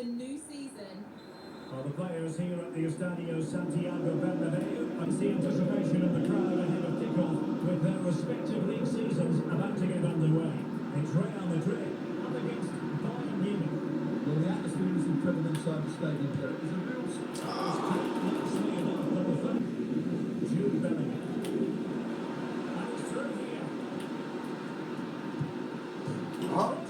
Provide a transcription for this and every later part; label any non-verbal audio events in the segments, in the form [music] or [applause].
the new season. Well, the players here at the Estadio Santiago Bernabeu and the anticipation of the crowd ahead of kickoff with their respective league seasons about to get underway. It's Real Madrid up against Bayern Munich. Well, the atmosphere is incredible inside the stadium. There is a real Nicely enough, number five, Jude Bellingham. And it's through here. Aha.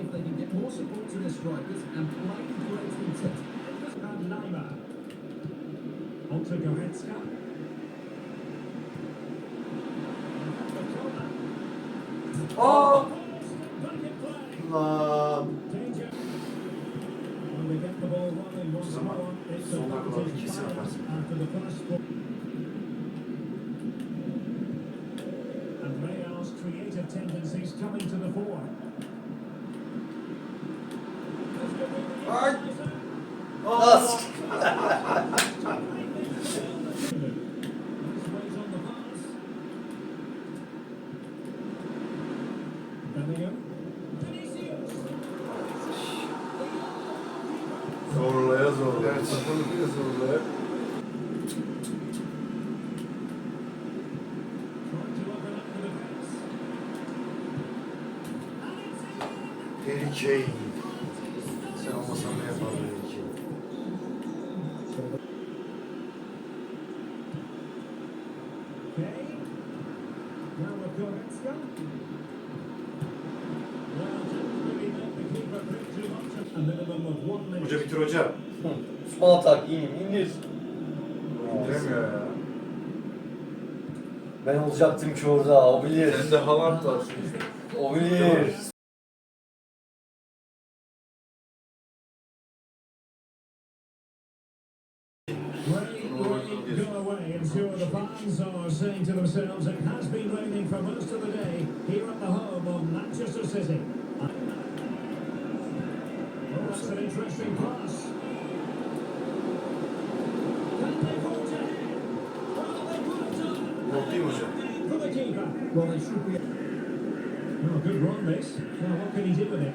if they can get more support to their strikers and play with greater intent, And Neymar. On to Goretzka. Aa! Back in play. Lan. Danger. When they get Harry Kane. Sen olmasan ne yapardın Harry Kane? Hoca bitir hoca. Son atak iyiyim indir. Bilemiyor ya. Ben olacaktım ki orada o bilir. Sende Haaland var. O bilir. Fans are saying to themselves it has been raining for most of the day here at the home of Manchester City. Oh, that's an interesting pass. Can they forge ahead? Well, they could have done. Yok değil mi hoca? For the keeper. well, they should be. Oh, good run this. Now what can he do with it?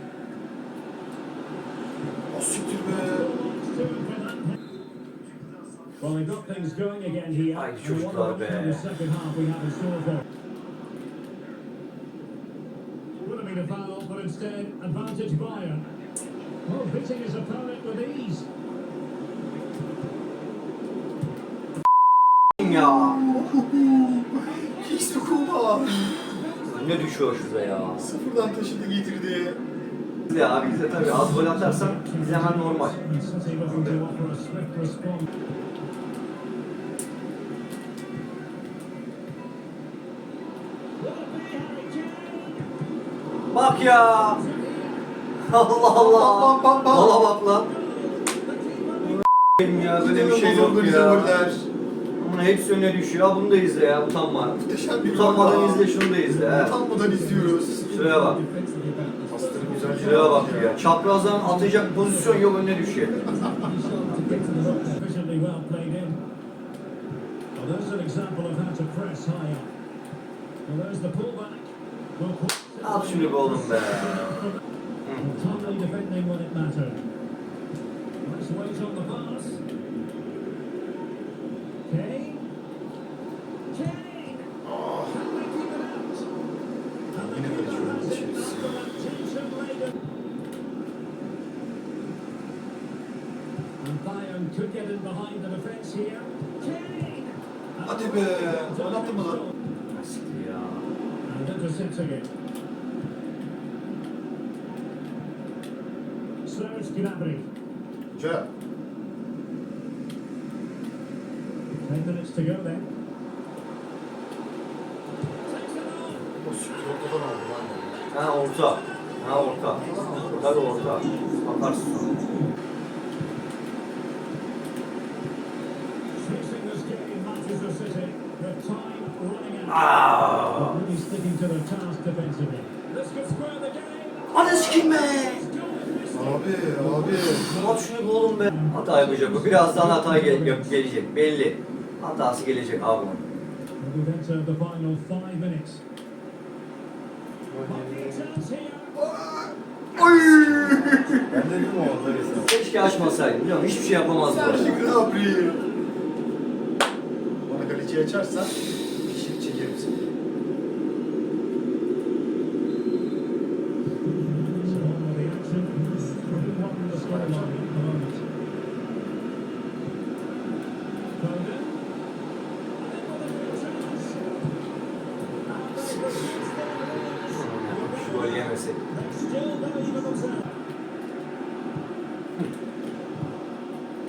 Opponent with ease. Ya. [laughs] Kingsley Coman. Ne düşüyor şurada ya. Sıfırdan taşıdı getirdi. Ya abi bize tabii az gol atarsan biz hemen normal. Bak ya. Allah Allah. Bam, bam, bam. Valla bak lan. ya böyle bir şey yok ya. Bunun hepsi önüne düşüyor. Bunu da izle ya utanma. Muhteşem bir Utanmadan izle şunu da izle. he. Utanmadan izliyoruz. Şuraya bak. Pastırı güzel. Şuraya bak ya. Çaprazdan atacak pozisyon yok önüne düşüyor. Played [laughs] in. [laughs] Well, there's an example of how to press high up. Well, there's the pullback. Well, Al şunu be oğlum be. Hadi be. Oynatın mı lan? Ya. attempting it. Serge Gnabry. Hoca. Ten minutes to go then. Takes it on. O siktir ortadan aldı lan. Ha orta. Ha orta. Tabii orta. Bakarsın sonra. Out. Aa! Hadi sikim be! Abi abi. At şunu bir oğlum be. Hata yapacak bu. Birazdan hata gel yok, gelecek. Belli. Hatası gelecek abi onun. We've entered the final five minutes. Chance here. Ben dedim o orada resim. Keşke açmasaydım. Biliyor musun? Hiçbir şey yapamazdı. Sergi Gnabry. Bana kaleciyi açarsan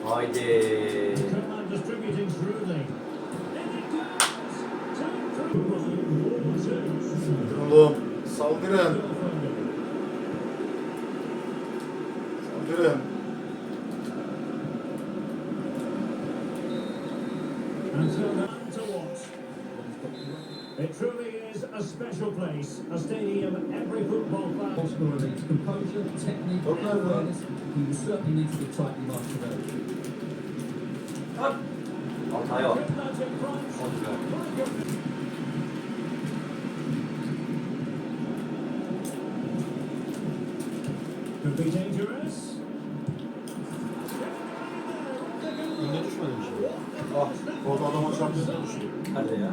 One, two. Oğlum saldırın. Saldırın. It truly is a special place, a stadium every football fan. Oscar needs composure, technique, Yok and lan lan. awareness. He will certainly need to be tightly marked today. Hataya bak. Good match in front. Çok güzel. My goodness. Could be dangerous. Önüne düşmedi mi şimdi? Ah, orada adama çarptığında düştü. Hadi ya.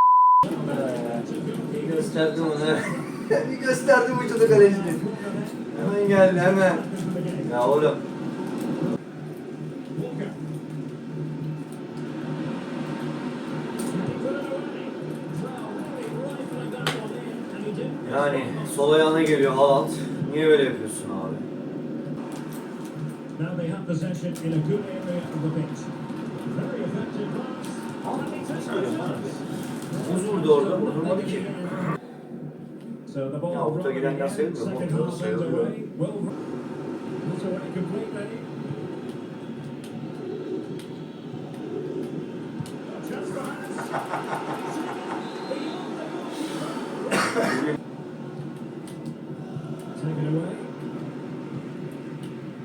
gösterdim onu. [laughs] bir gösterdim vücudu kalecinin. Hemen geldi hemen. Ya oğlum. Yani sol ayağına geliyor Haaland. Niye öyle yapıyorsun abi? Omuz vurdu orada. Vurmadı ki. So the ball Ya, orta rolling girenler again. sayılmıyor mu? Second half underway. Well, put away completely. Chance perhaps. Taken away.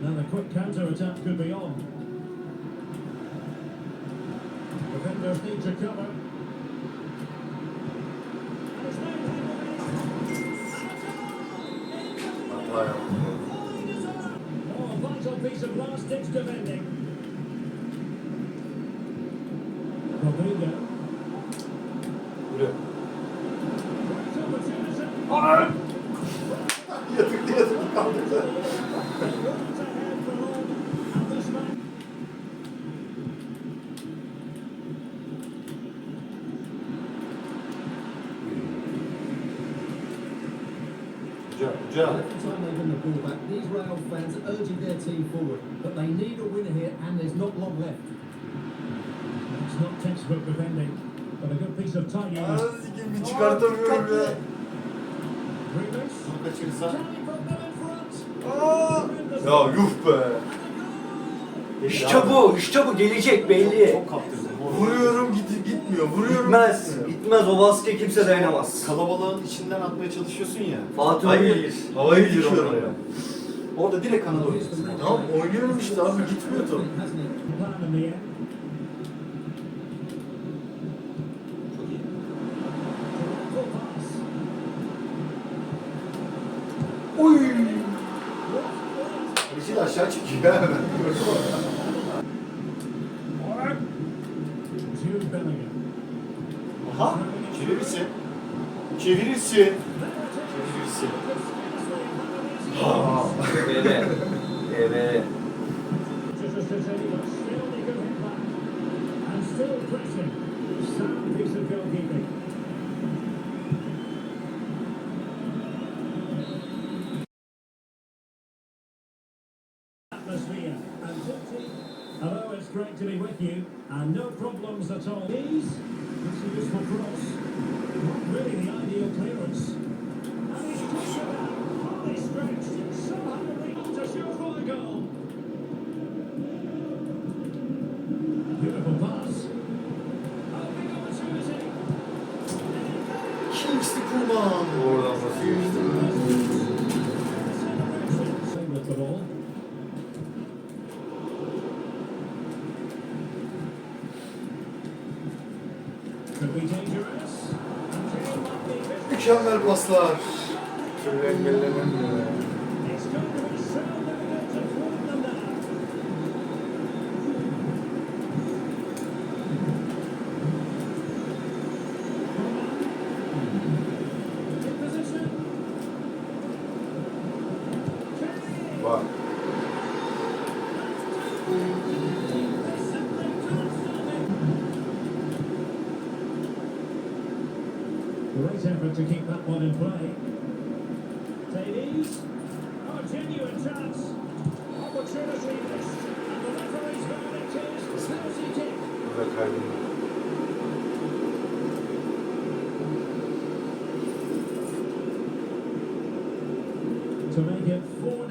Now the quick counter attack could be on. Defenders need to cover. Piece of last-ditch defending. Rodrigo. Win the ball back, these Real fans are urging their team forward. But they need a winner here, and there's not long left. It's not textbook defending, but a good piece of tidying. Anasını sikeyim bir çıkartamıyorum ya. Bunu kaçırsa. Can he put them in front? Ya yuh be. İşte bu, işte bu gelecek belli. Çok kaptırdım. Vuruyorum Vurmuyor, vuruyor. Bitmez, bitmez. O baskı kimse dayanamaz. Kalabalığın içinden atmaya çalışıyorsun ya. Fatih Hoca Hayır. havayı bilir oraya. Orada direkt kanada oynuyorsun. Tamam oynuyorum işte abi gitmiyor top. Oy! Bizi de aşağı çekiyor. Aha! Çevirirsin. Çevirirsin. Çevirirsin. Ha! Ebele. Ebele. Just to say, but still they could hit back. And still pressing. Sound piece of goalkeeping. Great to be with you, and no problems at all. These, it's a useful cross. Not really the ideal clearance. And he's pushed it out, stretched, somehow able to shoot for the goal. Mükemmel paslar. Engellenemiyor. ya. Great effort to keep that one in play. Davies. Oh, genuine chance. Opportunity missed. And the referee's verdict is penalty kick. Kaybım. To make it 4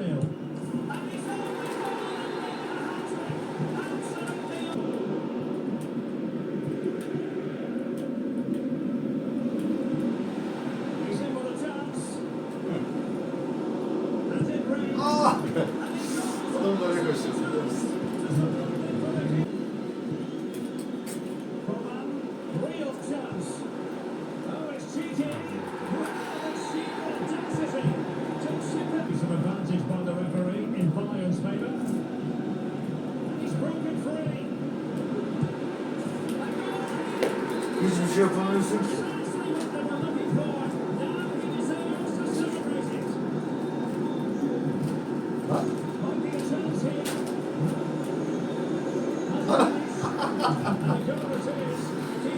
Hiçbir şey yapamıyorsun ki.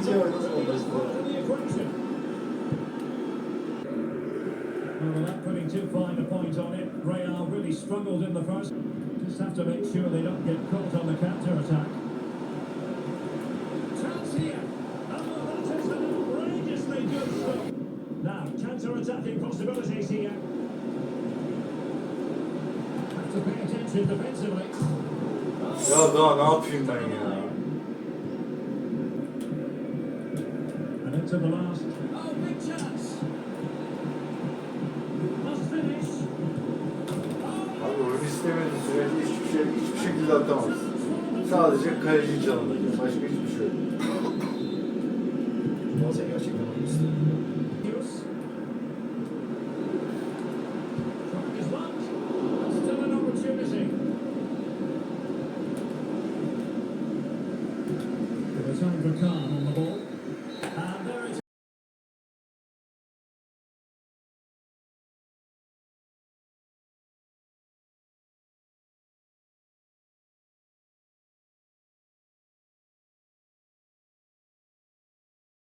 Is. part of the equation. Well, without putting too fine a point on it, Real really struggled in the first. Just have to make sure they don't get caught on the counter-attack. Chance here. Oh, that is outrageously good stop. Now, counter-attacking possibilities here. Have to pay attention defensively. Ya daha ne yapayım ben ya? İnto the last. Oh, big chance. Must finish. Abi oyun hiçbir şey hiçbir şekilde atamaz. Sadece kaleci canlanacak. Başka hiçbir